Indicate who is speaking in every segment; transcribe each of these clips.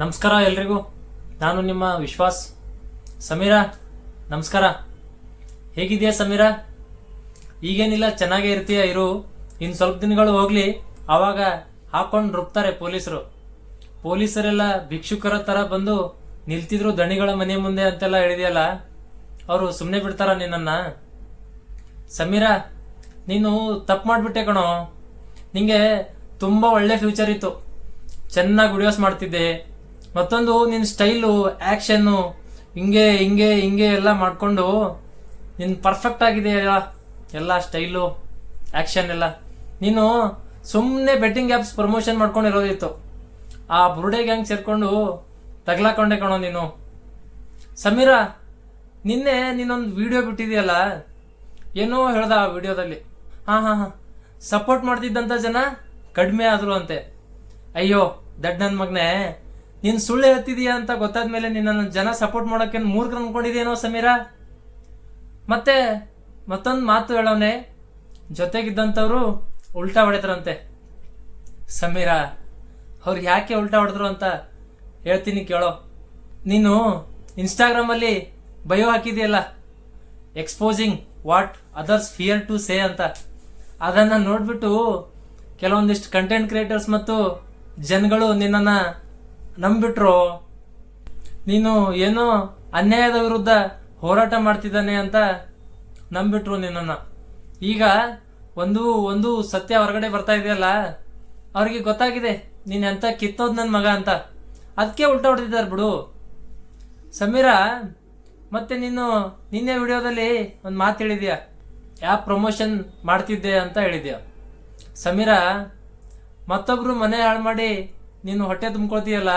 Speaker 1: ನಮಸ್ಕಾರ ಎಲ್ರಿಗೂ. ನಾನು ನಿಮ್ಮ ವಿಶ್ವಾಸ್. ಸಮೀರಾ, ನಮಸ್ಕಾರ. ಹೇಗಿದೆಯಾ ಸಮೀರಾ? ಈಗೇನಿಲ್ಲ, ಚೆನ್ನಾಗೇ ಇರ್ತೀಯ ಇರು. ಇನ್ನು ಸ್ವಲ್ಪ ದಿನಗಳು ಹೋಗ್ಲಿ, ಆವಾಗ ಹಾಕೊಂಡು ರುಬ್ತಾರೆ ಪೊಲೀಸರು. ಪೊಲೀಸರೆಲ್ಲ ಭಿಕ್ಷುಕರ ಥರ ಬಂದು ನಿಲ್ತಿದ್ರು ದಣಿಗಳ ಮನೆ ಮುಂದೆ ಅಂತೆಲ್ಲ ಹೇಳಿದೆಯಲ್ಲ, ಅವರು ಸುಮ್ಮನೆ ಬಿಡ್ತಾರ ನಿನ್ನನ್ನು? ಸಮೀರಾ, ನೀನು ತಪ್ಪು ಮಾಡಿಬಿಟ್ಟೆ ಕಣೋ. ನಿಂಗೆ ತುಂಬ ಒಳ್ಳೆ ಫ್ಯೂಚರ್ ಇತ್ತು. ಚೆನ್ನಾಗಿ ವಿಡಿಯೋಸ್ ಮಾಡ್ತಿದ್ದೆ. ಮತ್ತೊಂದು ನಿನ್ನ ಸ್ಟೈಲು ಆ್ಯಕ್ಷನ್ನು ಹಿಂಗೆ ಹಿಂಗೆ ಹಿಂಗೆ ಎಲ್ಲ ಮಾಡಿಕೊಂಡು ನಿನ್ನ ಪರ್ಫೆಕ್ಟ್ ಆಗಿದೆ ಎಲ್ಲ ಎಲ್ಲ ಸ್ಟೈಲು ಆ್ಯಕ್ಷನ್ ಎಲ್ಲ. ನೀನು ಸುಮ್ಮನೆ ಬೆಟ್ಟಿಂಗ್ ಆ್ಯಪ್ಸ್ ಪ್ರಮೋಷನ್ ಮಾಡ್ಕೊಂಡು ಇರೋದಿತ್ತು ಆ ಬುರುಡೆ ಗ್ಯಾಂಗ್ ಸೇರ್ಕೊಂಡು ತಗ್ಲಾಕೊಂಡೆ ಕಣೋ ನೀನು. ಸಮೀರಾ, ನಿನ್ನೆ ನೀನೊಂದು ವಿಡಿಯೋ ಬಿಟ್ಟಿದೆಯಲ್ಲ? ಏನೋ ಹೇಳ್ದ ಆ ವಿಡಿಯೋದಲ್ಲಿ ಹಾಂ ಹಾಂ ಹಾಂ. ಸಪೋರ್ಟ್ ಮಾಡ್ತಿದ್ದಂಥ ಜನ ಕಡಿಮೆ ಆದರು ಅಂತೆ. ಅಯ್ಯೋ ದಡ್ಡ ನನ್ನ ಮಗನೇ. ನೀನು ಸುಳ್ಳು ಹೇಳ್ತಿದೀಯ ಅಂತ ಗೊತ್ತಾದ್ಮೇಲೆ ನಿನ್ನನ್ನು ಜನ ಸಪೋರ್ಟ್ ಮಾಡೋಕೆ ಮೂರ್ಖ ಅನ್ಕೊಂಡಿದೇನೋ ಸಮೀರಾ? ಮತ್ತೆ ಮತ್ತೊಂದು ಮಾತು ಹೇಳೋನೆ ಜೊತೆಗಿದ್ದಂಥವ್ರು ಉಲ್ಟಾ ಹೊಡೆದ್ರಂತೆ. ಸಮೀರಾ, ಅವ್ರು ಯಾಕೆ ಉಲ್ಟಾ ಹೊಡೆದ್ರು ಅಂತ ಹೇಳ್ತೀನಿ ಕೇಳೋ. ನೀನು ಇನ್ಸ್ಟಾಗ್ರಾಮಲ್ಲಿ bio ಹಾಕಿದೆಯಲ್ಲ? Exposing what others fear to say ಅಂತ. ಅದನ್ನು ನೋಡಿಬಿಟ್ಟು ಕೆಲವೊಂದಿಷ್ಟು ಕಂಟೆಂಟ್ ಕ್ರಿಯೇಟರ್ಸ್ ಮತ್ತು ಜನಗಳು ನಿನ್ನನ್ನು ನಂಬಿಟ್ರು. ನೀನು ಏನೋ ಅನ್ಯಾಯದ ವಿರುದ್ಧ ಹೋರಾಟ ಮಾಡ್ತಿದ್ದಾನೆ ಅಂತ ನಂಬಿಟ್ರು ನಿನ್ನನ್ನು. ಈಗ ಒಂದು ಒಂದು ಸತ್ಯ ಹೊರಗಡೆ ಬರ್ತಾ ಇದೆಯಲ್ಲ, ಅವ್ರಿಗೆ ಗೊತ್ತಾಗಿದೆ, ನೀನು ಎಂತ ಕಿತ್ತೋದ್ ನನ್ನ ಮಗ ಅಂತ. ಅದಕ್ಕೆ ಉಲ್ಟಾ ಹೊಡೆದಿದ್ದಾರೆ ಬಿಡು. ಸಮೀರಾ, ಮತ್ತೆ ನೀನು ನಿನ್ನೆ ವಿಡಿಯೋದಲ್ಲಿ ಒಂದು ಮಾತು ಹೇಳಿದ್ಯಾ? ಯಾವ ಪ್ರಮೋಷನ್ ಮಾಡ್ತಿದ್ದೆ ಅಂತ ಹೇಳಿದ್ಯಾ? ಸಮೀರಾ, ಮತ್ತೊಬ್ರು ಮನೆ ಹಾಳು ಮಾಡಿ ನೀನು ಹೊಟ್ಟೆ ತುಂಬ್ಕೊಳ್ತೀಯಲ್ಲ?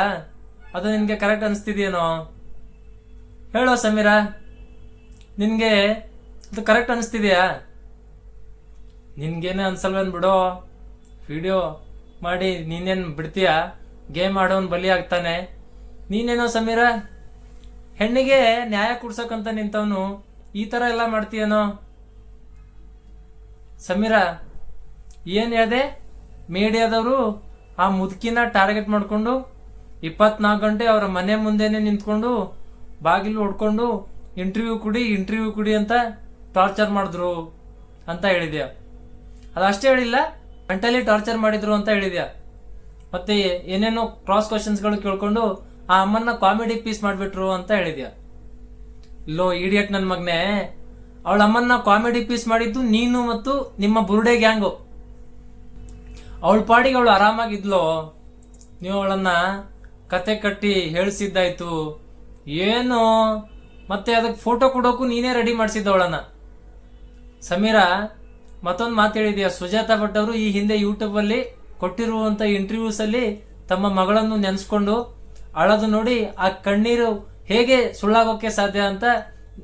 Speaker 1: ಅದು ನಿನಗೆ ಕರೆಕ್ಟ್ ಅನಿಸ್ತಿದೆಯೇನೋ? ಹೇಳೋ ಸಮೀರಾ? ನಿನಗೆ ಅದು ಕರೆಕ್ಟ್ ಅನಿಸ್ತಿದೆಯಾ? ನಿನ್ಗೇನೆ ಅನ್ಸಲ್ವೇನ್ ಬಿಡೋ. ವಿಡಿಯೋ ಮಾಡಿ ನೀನೇನು ಬಿಡ್ತೀಯಾ? ಗೇಮ್ ಆಡೋನ್ ಬಲಿ ಆಗ್ತಾನೆ. ನೀನೇನೋ ಸಮೀರಾ? ಹೆಣ್ಣಿಗೆ ನ್ಯಾಯ ಕೊಡ್ಸೋಕಂತ ನಿಂತವನು ಈ ಥರ ಎಲ್ಲ ಮಾಡ್ತೀಯನೋ? ಸಮೀರಾ, ಏನು ಹೇಳ್ದೆ? ಮೀಡಿಯಾದವರು ಆ ಮುದುಕಿನ ಟಾರ್ಗೆಟ್ ಮಾಡಿಕೊಂಡು ಇಪ್ಪತ್ನಾಲ್ಕು ಗಂಟೆ ಅವರ ಮನೆ ಮುಂದೆನೆ ನಿಂತ್ಕೊಂಡು ಬಾಗಿಲು ಹೊಡ್ಕೊಂಡು ಇಂಟರ್ವ್ಯೂ ಕುಡಿ ಇಂಟರ್ವ್ಯೂ ಕುಡಿ ಅಂತ ಟಾರ್ಚರ್ ಮಾಡಿದ್ರು ಅಂತ ಹೇಳಿದ್ಯಾ? ಅದಷ್ಟೇ ಹೇಳಿಲ್ಲ ಮೆಂಟಲಿ ಟಾರ್ಚರ್ ಮಾಡಿದ್ರು ಅಂತ ಹೇಳಿದ್ಯಾ? ಮತ್ತೆ ಏನೇನೋ ಕ್ರಾಸ್ ಕ್ವಶನ್ಸ್ಗಳು ಕೇಳ್ಕೊಂಡು ಆ ಅಮ್ಮನ್ನ ಕಾಮಿಡಿ ಪೀಸ್ ಮಾಡಿಬಿಟ್ರು ಅಂತ ಹೇಳಿದ್ಯಾ? ಇಲ್ಲೋ ಇಡಿಯಟ್ ನನ್ನ ಮಗನೇ, ಅವಳ ಅಮ್ಮನ್ನ ಕಾಮಿಡಿ ಪೀಸ್ ಮಾಡಿದ್ದು ನೀನು ಮತ್ತು ನಿಮ್ಮ ಬುರುಡೆ ಗ್ಯಾಂಗು ಅವಳ ಪಾಡಿಗೆ ಅವಳು ಆರಾಮಾಗಿದ್ಲು. ನೀವು ಅವಳನ್ನ ಕತೆ ಕಟ್ಟಿ ಹೇಳಿಸಿದ್ದಾಯ್ತು. ಏನು? ಮತ್ತೆ ಅದಕ್ಕೆ ಫೋಟೋ ಕೊಡೋಕ್ಕೂ ನೀನೇ ರೆಡಿ ಮಾಡಿಸಿದ್ದ ಅವಳನ್ನ. ಸಮೀರಾ, ಮತ್ತೊಂದು ಮಾತು ಹೇಳಿದೆಯಾ? ಸುಜಾತ ಭಟ್ ಅವರು ಈ ಹಿಂದೆ ಯೂಟ್ಯೂಬಲ್ಲಿ ಕೊಟ್ಟಿರುವಂಥ ಇಂಟರ್ವ್ಯೂಸಲ್ಲಿ ತಮ್ಮ ಮಗಳನ್ನು ನೆನೆಸ್ಕೊಂಡು ಅಳದು ನೋಡಿ ಆ ಕಣ್ಣೀರು ಹೇಗೆ ಸುಳ್ಳಾಗೋಕೆ ಸಾಧ್ಯ ಅಂತ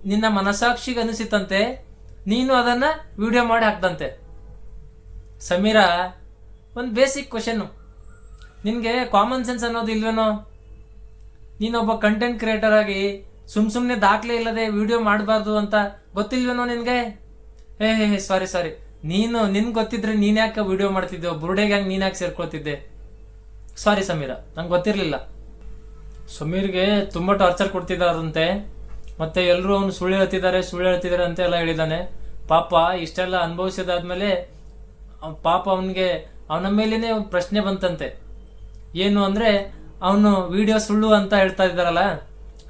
Speaker 1: ನಿನ್ನ ಮನಸಾಕ್ಷಿಗೆ ಅನಿಸಿತಂತೆ. ನೀನು ಅದನ್ನ ವಿಡಿಯೋ ಮಾಡಿ ಹಾಕ್ದಂತೆ. ಸಮೀರಾ ಒಂದು ಬೇಸಿಕ್ ಕ್ವಶನ್ನು ನಿನಗೆ ಕಾಮನ್ ಸೆನ್ಸ್ ಅನ್ನೋದು ಇಲ್ವೇನೋ? ನೀನೊಬ್ಬ ಕಂಟೆಂಟ್ ಕ್ರಿಯೇಟರ್ ಆಗಿ ಸುಮ್ ಸುಮ್ಮನೆ ದಾಖಲೆ ಇಲ್ಲದೆ ವಿಡಿಯೋ ಮಾಡಬಾರ್ದು ಅಂತ ಗೊತ್ತಿಲ್ವೇನೋ ನಿನಗೆ? ಏ ಹೇ ಹೇ ಸಾರಿ ಸಾರಿ ನೀನು, ನಿನ್ಗೆ ಗೊತ್ತಿದ್ರೆ ನೀನು ಯಾಕೆ ವಿಡಿಯೋ ಮಾಡ್ತಿದ್ದೆ ಬುರುಡೆ ಗ್ಯಾಂಗ್ ನೀನು ಯಾಕೆ ಸೇರ್ಕೊಳ್ತಿದ್ದೆ? ಸಾರಿ ಸಮೀರ. ನಂಗೆ ಗೊತ್ತಿರಲಿಲ್ಲ. ಸಮೀರ್ಗೆ ತುಂಬ ಟಾರ್ಚರ್ ಕೊಡ್ತಿದ್ದಾರಂತೆ ಮತ್ತೆ ಎಲ್ಲರೂ ಅವನು ಸುಳ್ಳು ಹೇಳ್ತಿದ್ದಾರೆ ಸುಳ್ಳು ಹೇಳ್ತಿದ್ದಾರೆ ಅಂತ ಎಲ್ಲ ಹೇಳಿದ್ದಾನೆ ಪಾಪ, ಇಷ್ಟೆಲ್ಲ ಅನುಭವಿಸಿದಾದ್ಮೇಲೆ, ಪಾಪ ಅವನಿಗೆ ಅವನ ಮೇಲೇನೆ ಪ್ರಶ್ನೆ ಬಂತಂತೆ. ಏನು ಅಂದ್ರೆ, ಅವನು ವಿಡಿಯೋ ಸುಳ್ಳು ಅಂತ ಹೇಳ್ತಾ ಇದ್ದಾರಲ್ಲ?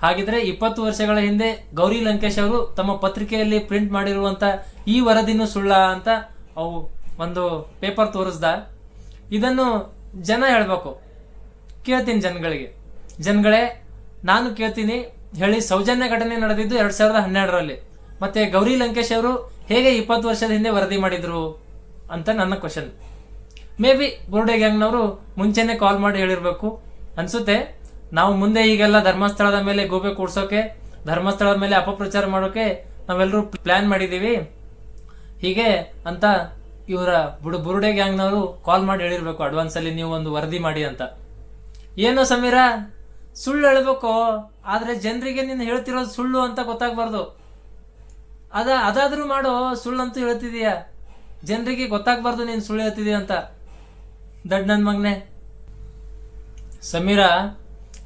Speaker 1: ಹಾಗಿದ್ರೆ ಇಪ್ಪತ್ತು ವರ್ಷಗಳ ಹಿಂದೆ ಗೌರಿ ಲಂಕೇಶ್ ಅವರು ತಮ್ಮ ಪತ್ರಿಕೆಯಲ್ಲಿ ಪ್ರಿಂಟ್ ಮಾಡಿರುವಂತ ಈ ವರದಿನೂ ಸುಳ್ಳ ಅಂತ ಅವು ಒಂದು ಪೇಪರ್ ತೋರಿಸ್ದ. ಇದನ್ನು ಜನ ಹೇಳ್ಬೇಕು. ಕೇಳ್ತೀನಿ ಜನಗಳಿಗೆ. ಜನಗಳೇ, ನಾನು ಕೇಳ್ತೀನಿ, ಹೇಳಿ ಸೌಜನ್ಯ ಘಟನೆ ನಡೆದಿದ್ದು ಎರಡ್ ಸಾವಿರದ ಹನ್ನೆರಡರಲ್ಲಿ. ಮತ್ತೆ ಗೌರಿ ಲಂಕೇಶ್ ಅವರು ಹೇಗೆ ಇಪ್ಪತ್ತು ವರ್ಷದ ಹಿಂದೆ ವರದಿ ಮಾಡಿದ್ರು ಅಂತ ನನ್ನ ಕ್ವಶನ್ ಮೇ ಬಿ ಬೋರ್ಡೆ ಗ್ಯಾಂಗ್ನವರು ಮುಂಚೆನೆ ಕಾಲ್ ಮಾಡಿ ಹೇಳಿರ್ಬೇಕು. ಅನ್ಸುತ್ತೆ, ನಾವು ಮುಂದೆ ಈಗೆಲ್ಲ ಧರ್ಮಸ್ಥಳದ ಮೇಲೆ ಗೋಬೆ ಕೂಡ್ಸೋಕೆ, ಧರ್ಮಸ್ಥಳದ ಮೇಲೆ ಅಪಪ್ರಚಾರ ಮಾಡೋಕೆ ನಾವೆಲ್ಲರೂ ಪ್ಲಾನ್ ಮಾಡಿದ್ದೀವಿ ಹೀಗೆ ಅಂತ ಇವರ ಬುಡು, ಬುರುಡೆ ಗ್ಯಾಂಗ್ನವರು ಕಾಲ್ ಮಾಡಿ ಹೇಳಿರ್ಬೇಕು ಅಡ್ವಾನ್ಸ್ ಅಲ್ಲಿ ನೀವು ಒಂದು ವರದಿ ಮಾಡಿ ಅಂತ. ಏನು ಸಮೀರಾ? ಸುಳ್ಳು ಹೇಳ್ಬೇಕು, ಆದ್ರೆ ಜನರಿಗೆ ನೀನು ಹೇಳ್ತಿರೋದು ಸುಳ್ಳು ಅಂತ ಗೊತ್ತಾಗ್ಬಾರ್ದು. ಅದ, ಅದಾದ್ರೂ ಮಾಡೋ, ಸುಳ್ಳಂತೂ ಹೇಳ್ತಿದೀಯ. ಜನರಿಗೆ ಗೊತ್ತಾಗ್ಬಾರ್ದು ನೀನು ಸುಳ್ಳು ಹೇಳ್ತಿದೀಯ ಅಂತ. ದಡ್ ನನ್ನ ಮಗ್ನೆ. ಸಮೀರಾ,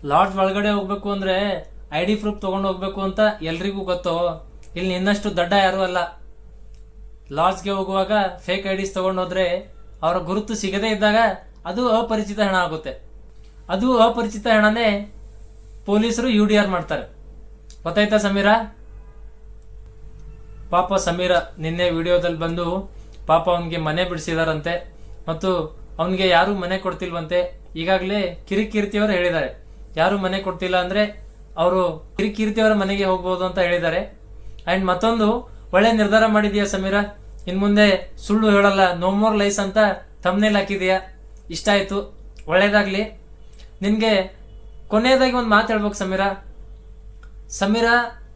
Speaker 1: ಲಾಡ್ಜ್ ಒಳಗಡೆ ಹೋಗ್ಬೇಕು ಅಂದ್ರೆ ಐ ಡಿ ಪ್ರೂಫ್ ತಗೊಂಡು ಹೋಗ್ಬೇಕು ಅಂತ ಎಲ್ರಿಗೂ ಗೊತ್ತು. ಇಲ್ಲಿ ನಿನ್ನಷ್ಟು ದಡ್ಡ ಯಾರೂ ಅಲ್ಲ. ಲಾಡ್ಜ್ಗೆ ಹೋಗುವಾಗ ಫೇಕ್ ಐ ಡಿಸ್ ತಗೊಂಡು ಹೋದ್ರೆ ಅವರ ಗುರುತು ಸಿಗದೇ ಇದ್ದಾಗ ಅದು ಅಪರಿಚಿತ ಹಣ ಆಗುತ್ತೆ. ಅದು ಅಪರಿಚಿತ ಹಣನೇ ಪೊಲೀಸರು ಯು ಡಿ ಆರ್ ಮಾಡ್ತಾರೆ. ಗೊತ್ತಾಯ್ತಾ ಸಮೀರಾ? ಪಾಪ ಸಮೀರ, ನಿನ್ನೆ ವಿಡಿಯೋದಲ್ಲಿ ಬಂದು ಪಾಪ ಅವನಿಗೆ ಮನೆ ಬಿಡಿಸಿದಾರಂತೆ. ಮತ್ತು ಅವನಿಗೆ ಯಾರು ಮನೆ ಕೊಡ್ತಿಲ್ವಂತೆ. ಈಗಾಗಲೇ ಕಿರಿಕೀರ್ತಿಯವರು ಹೇಳಿದ್ದಾರೆ. ಯಾರು ಮನೆ ಕೊಡ್ತಿಲ್ಲ ಅಂದ್ರೆ ಅವರು ಕಿರಿಕೀರ್ತಿಯವರ ಮನೆಗೆ ಹೋಗ್ಬೋದು ಅಂತ ಹೇಳಿದ್ದಾರೆ. ಅಂಡ್ ಮತ್ತೊಂದು, ಒಳ್ಳೆ ನಿರ್ಧಾರ ಮಾಡಿದೀಯಾ ಸಮೀರ? ಇನ್ ಮುಂದೆ ಸುಳ್ಳು ಹೇಳಲ್ಲ ನೋ ಮೋರ್ ಲೈಸ್ ಅಂತ ತಮ್ಮನೇಲಿ ಹಾಕಿದೀಯಾ? ಇಷ್ಟ ಆಯ್ತು. ಒಳ್ಳೇದಾಗ್ಲಿ. ನಿನ್ಗೆ ಕೊನೆಯದಾಗಿ ಒಂದು ಮಾತು ಹೇಳ್ಬೇಕು ಸಮೀರ. ಸಮೀರ,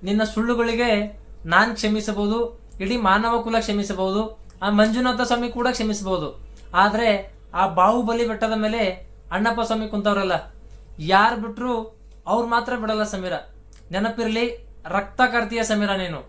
Speaker 1: ನಿನ್ನ ಸುಳ್ಳುಗಳಿಗೆ ನಾನ್ ಕ್ಷಮಿಸಬಹುದು, ಇಡೀ ಮಾನವ ಕುಲ ಕ್ಷಮಿಸಬಹುದು, ಆ ಮಂಜುನಾಥ ಸ್ವಾಮಿ ಕೂಡ ಕ್ಷಮಿಸಬಹುದು. ಆದ್ರೆ ಆ ಬಾಹುಬಲಿ ಬೆಟ್ಟದ ಮೇಲೆ ಅಣ್ಣಪ್ಪ ಸ್ವಾಮಿ ಕುಂತವ್ರಲ್ಲ, ಯಾರು ಬಿಟ್ರು ಅವ್ರು ಮಾತ್ರ ಬಿಡಲ್ಲ ಸಮೀರ. ನೆನಪಿರಲಿ, ರಕ್ತ ಕರ್ತೀಯ ಸಮೀರ ನೀನು.